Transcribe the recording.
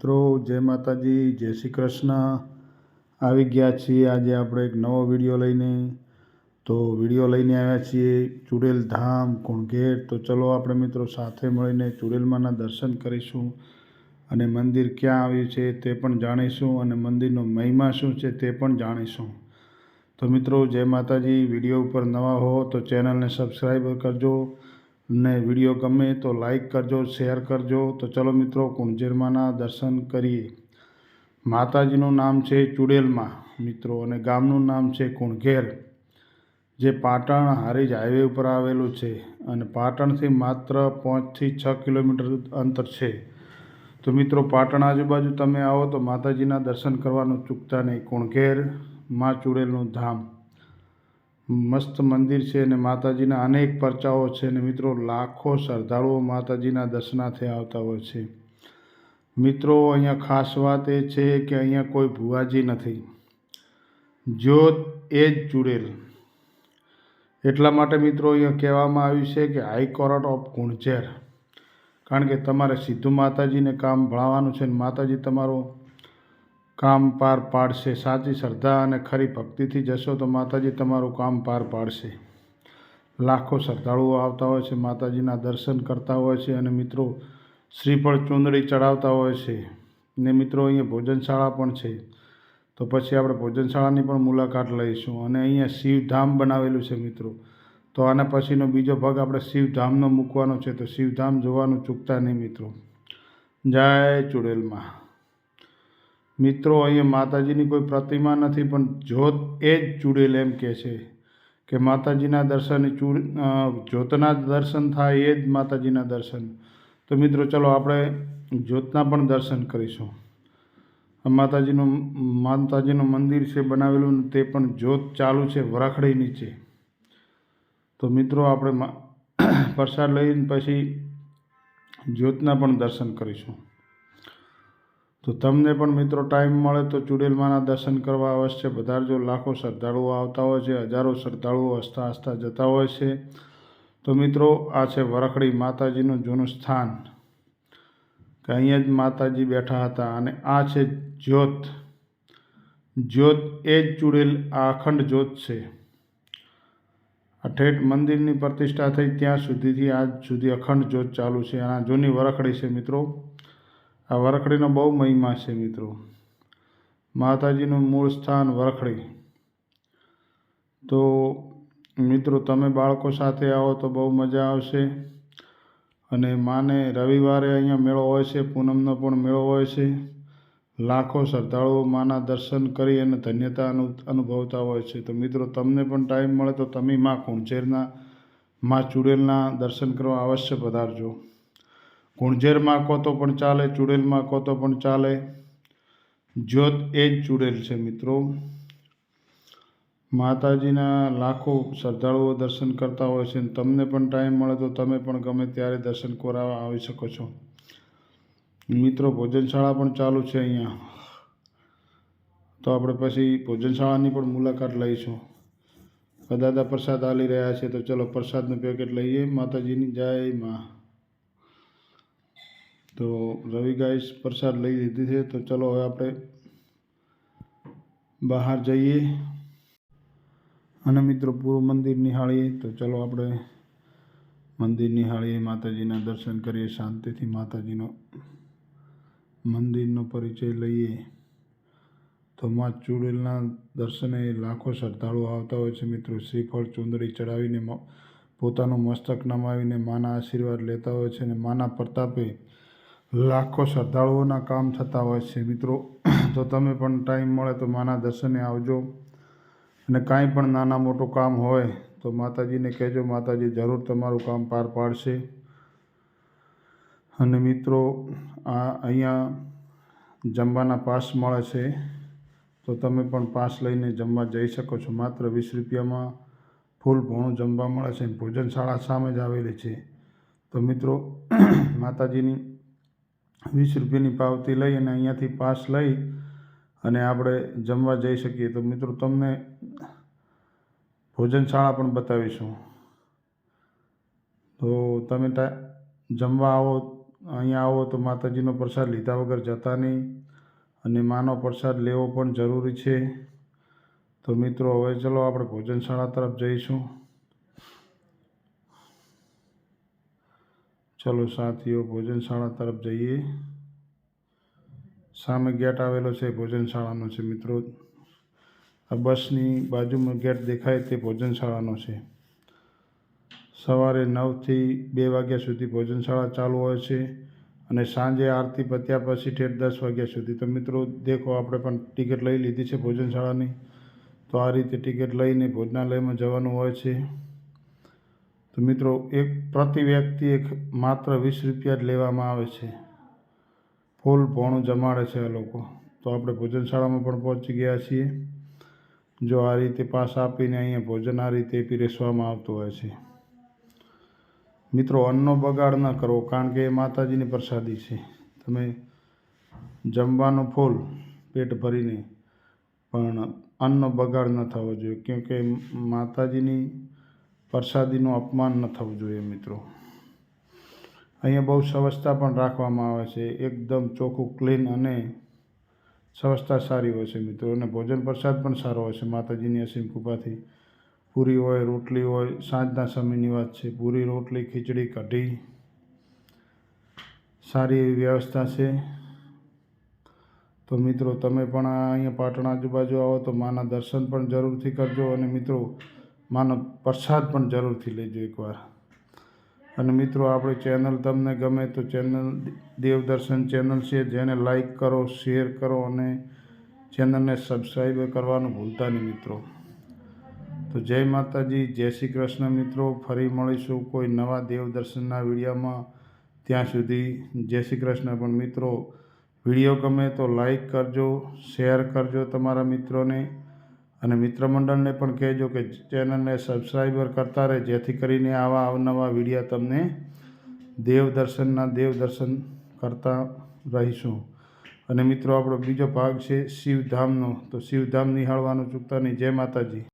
મિત્રો, જય માતાજી, જય શ્રી કૃષ્ણ. આવી ગયા છીએ આજે આપણે એક નવો વીડિયો લઈને. તો વીડિયો લઈને આવ્યા છીએ ચુડેલ ધામ કુણઘેર તો ચલો આપણે મિત્રો સાથે મળીને ચુડેલમાના દર્શન કરીશું અને મંદિર ક્યાં આવ્યું છે તે પણ જાણીશું અને મંદિરનો મહિમા શું છે તે પણ જાણીશું. તો મિત્રો, જય માતાજી, વીડિયો ઉપર નવા હો તો ચેનલને સબસ્ક્રાઈબ કરજો ને વીડિયો ગમે તો લાઈક કરજો, શેર કરજો. તો ચલો મિત્રો, કુંજેરમાના દર્શન કરીએ. માતાજીનું નામ છે ચુડેલમાં, મિત્રો, અને ગામનું નામ છે કુણઘેર, જે પાટણ હારીજ હાઈવે ઉપર આવેલું છે અને પાટણથી માત્ર પાંચથી છ કિલોમીટર અંતર છે. તો મિત્રો, પાટણ આજુબાજુ તમે આવો તો માતાજીના દર્શન કરવાનું ચૂકતા નહીં. કુણઘેર, માં ચુડેલનું ધામ. મસ્ત મંદિર છે અને માતાજીના અનેક પરચાઓ છે અને મિત્રો લાખો શ્રદ્ધાળુઓ માતાજીના દર્શનાર્થે આવતા હોય છે. મિત્રો, અહીંયા ખાસ વાત એ છે કે અહીંયા કોઈ ભુવાજી નથી. જ્યોત એ જ ચૂડેલ. એટલા માટે મિત્રો અહીંયા કહેવામાં આવ્યું છે કે હાઈકોર્ટ ઓફ ગુણઝેર કારણ કે તમારે સીધું માતાજીને કામ ભણાવવાનું છે અને માતાજી તમારું કામ પાર પાડશે. સાચી શ્રદ્ધા અને ખરી ભક્તિથી જશો તો માતાજી તમારું કામ પાર પાડશે. લાખો શ્રદ્ધાળુઓ આવતા હોય છે, માતાજીના દર્શન કરતા હોય છે અને મિત્રો શ્રીફળ ચૂંદડી ચડાવતા હોય છે. ને મિત્રો અહીંયા ભોજનશાળા પણ છે. તો પછી આપણે ભોજનશાળાની પણ મુલાકાત લઈશું અને અહીંયા શિવધામ બનાવેલું છે મિત્રો. તો આના પછીનો બીજો ભાગ આપણે શિવધામનો મૂકવાનો છે. તો શિવધામ જોવાનું ચૂકતા નહીં મિત્રો. જય ચુડેલમાં. મિત્રો, અહીંયા માતાજીની કોઈ પ્રતિમા નથી, પણ જ્યોત એ જ ચૂડેલ એમ કહે છે કે માતાજીના દર્શન ચૂડ જ્યોતના દર્શન થાય એ જ માતાજીના દર્શન. તો મિત્રો, ચલો આપણે જ્યોતના પણ દર્શન કરીશું. માતાજીનું માતાજીનું મંદિર છે બનાવેલું, તે પણ જ્યોત ચાલુ છે વરાખડી નીચે. તો મિત્રો, આપણે પ્રસાદ લઈને પછી જ્યોતના પણ દર્શન કરીશું. તો તમને પણ મિત્રો ટાઈમ મળે તો ચુડેલમાના દર્શન કરવા અવશ્ય જો લાખો શ્રદ્ધાળુઓ આવતા હોય છે, હજારો શ્રદ્ધાળુઓ હસતા હસતા જતા હોય છે. તો મિત્રો, આ છે વરખડી માતાજીનું જૂનું સ્થાન. કે અહીંયા જ માતાજી બેઠા હતા અને આ છે જ્યોત. જ્યોત એ જ ચુડેલ, આ અખંડ જ્યોત છે. આ ઠેઠ મંદિરની પ્રતિષ્ઠા થઈ ત્યાં સુધીથી આજ સુધી અખંડ જ્યોત ચાલુ છે. આ જૂની વરખડી છે મિત્રો. આ વરખડીનો બહુ મહિમા છે મિત્રો. માતાજીનું મૂળ સ્થાન વરખડી. તો મિત્રો, તમે બાળકો સાથે આવો તો બહુ મજા આવશે. અને માને રવિવારે અહીંયા મેળો હોય છે, પૂનમનો પણ મેળો હોય છે. લાખો શ્રદ્ધાળુઓ માના દર્શન કરી અને ધન્યતા અનુ, અનુભવતા હોય છે. તો મિત્રો, તમને પણ ટાઈમ મળે તો તમે માં કુંજેરના માં ચુડેલના દર્શન કરવા અવશ્ય પધારજો. કુણઝેરમાં કહો તો પણ ચાલે, ચૂડેલમાં કહો તો પણ ચાલે. જ્યોત એ જ ચૂડેલ છે મિત્રો. માતાજીના લાખો શ્રદ્ધાળુઓ દર્શન કરતા હોય છે અને તમને પણ ટાઈમ મળે તો તમે પણ ગમે ત્યારે દર્શન કરાવવા આવી શકો છો. મિત્રો, ભોજનશાળા પણ ચાલુ છે અહીંયા. તો આપણે પછી ભોજનશાળાની પણ મુલાકાત લઈશું. દાદા પ્રસાદ આલી રહ્યા છે તો ચલો પ્રસાદનું પેકેટ લઈએ. માતાજીની જય માં. તો રવિ ગાઈસ પ્રસાદ લઈ લીધી છે. તો ચલો હવે આપણે બહાર જઈએ અને મિત્રો પૂરું મંદિર નિહાળીએ. તો ચલો આપણે મંદિર નિહાળીએ, માતાજીના દર્શન કરીએ, શાંતિથી માતાજીનો મંદિરનો પરિચય લઈએ. તો માં ચુડેલના દર્શને લાખો શ્રદ્ધાળુઓ આવતા હોય છે મિત્રો. શ્રીફળ ચુંદડી ચડાવીને પોતાનું મસ્તક નમાવીને માના આશીર્વાદ લેતા હોય છે અને માના પ્રતાપે લાખો શ્રદ્ધાળુઓના કામ થતા હોય છે. મિત્રો તો તમે પણ ટાઈમ મળે તો માના દર્શને આવજો. અને કાંઈ પણ નાના મોટું કામ હોય તો માતાજીને કહેજો, માતાજી જરૂર તમારું કામ પાર પાડશે. અને મિત્રો, આ અહીંયા જમવાના પાસ મળે છે. તો તમે પણ પાસ લઈને જમવા જઈ શકો છો. માત્ર વીસ રૂપિયામાં ફૂલ ભોણું જમવા મળે છે. ભોજનશાળા સામે જ આવેલી છે. તો મિત્રો, માતાજીની વીસ રૂપિયાની પાવતી લઈ અને અહીંયાથી પાસ લઈ અને આપણે જમવા જઈ શકીએ. તો મિત્રો, તમને ભોજનશાળા પણ બતાવીશું. તો તમે જમવા આવો, અહીંયા આવો તો માતાજીનો પ્રસાદ લીધા વગર જતા નહીં અને માનો પ્રસાદ લેવો પણ જરૂરી છે. તો મિત્રો, હવે ચલો આપણે ભોજનશાળા તરફ જઈશું. ચલો સાથીઓ, ભોજનશાળા તરફ જઈએ. સામે ગેટ આવેલો છે, ભોજનશાળાનો છે મિત્રો. આ બસની બાજુમાં ગેટ દેખાય તે ભોજનશાળાનો છે. સવારે નવથી બે વાગ્યા સુધી ભોજનશાળા ચાલુ હોય છે અને સાંજે આરતી પત્યા પછી ઠેઠ દસ વાગ્યા સુધી. તો મિત્રો, દેખો આપણે પણ ટિકિટ લઈ લીધી છે ભોજનશાળાની. તો આ રીતે ટિકિટ લઈને ભોજનાલયમાં જવાનું હોય છે. તો મિત્રો, એક પ્રતિ વ્યક્તિ એક માત્ર વીસ રૂપિયા જ લેવામાં આવે છે. ફૂલ ભોણું જમાડે છે આ લોકો. તો આપણે ભોજનશાળામાં પણ પહોંચી ગયા છીએ. જો આ રીતે પાસ આપીને અહીંયા ભોજન આ રીતે પીરસવામાં આવતું હોય છે. મિત્રો, અન્નનો બગાડ ન કરવો, કારણ કે એ માતાજીની પ્રસાદી છે. તમે જમવાનું ફૂલ પેટ ભરીને પણ અન્નનો બગાડ ન થવો જોઈએ કેમકે માતાજીની પ્રસાદીનું અપમાન ન થવું જોઈએ મિત્રો. અહીંયા બહુ સ્વચ્છતા પણ રાખવામાં આવે છે. એકદમ ચોખ્ખું, ક્લીન અને સ્વચ્છતા સારી હોય છે મિત્રો. અને ભોજન પ્રસાદ પણ સારો હોય છે. માતાજીની અસીમ કૃપાથી. પૂરી હોય, રોટલી હોય, સાંજના સમયની વાત છે. પૂરી રોટલી, ખીચડી, કઢી. સારી એવી વ્યવસ્થા છે. તો મિત્રો, તમે પણ અહીંયા પાટણ આજુબાજુ આવો તો માના દર્શન પણ જરૂરથી કરજો. અને મિત્રો માનો પ્રસાદ પણ જરૂરથી લેજો એકવાર. અને મિત્રો, આપણી ચેનલ તમને ગમે તો ચેનલ દેવદર્શન ચેનલ છે, જેને લાઈક કરો, શેર કરો અને ચેનલને સબસ્ક્રાઈબ કરવાનું ભૂલતા નહીં મિત્રો. તો જય માતાજી, જય શ્રી કૃષ્ણ મિત્રો. ફરી મળીશું કોઈ નવા દેવદર્શનના વિડીયોમાં. ત્યાં સુધી જય શ્રી કૃષ્ણ. પણ મિત્રો, વીડિયો ગમે તો લાઈક કરજો, શેર કરજો તમારા મિત્રોને. અને મિત્ર મંડળને પણ કહેજો કે ચેનલને સબસ્ક્રાઈબર કરતા રહે, જેથી કરીને આવા અવનવા વિડીયા તમને દેવદર્શનના દેવદર્શન કરતા રહીશું. અને મિત્રો, આપણો બીજો ભાગ છે શિવધામનો. તો શિવધામ નિહાળવાનું ચૂકતા નહીં. જય માતાજી.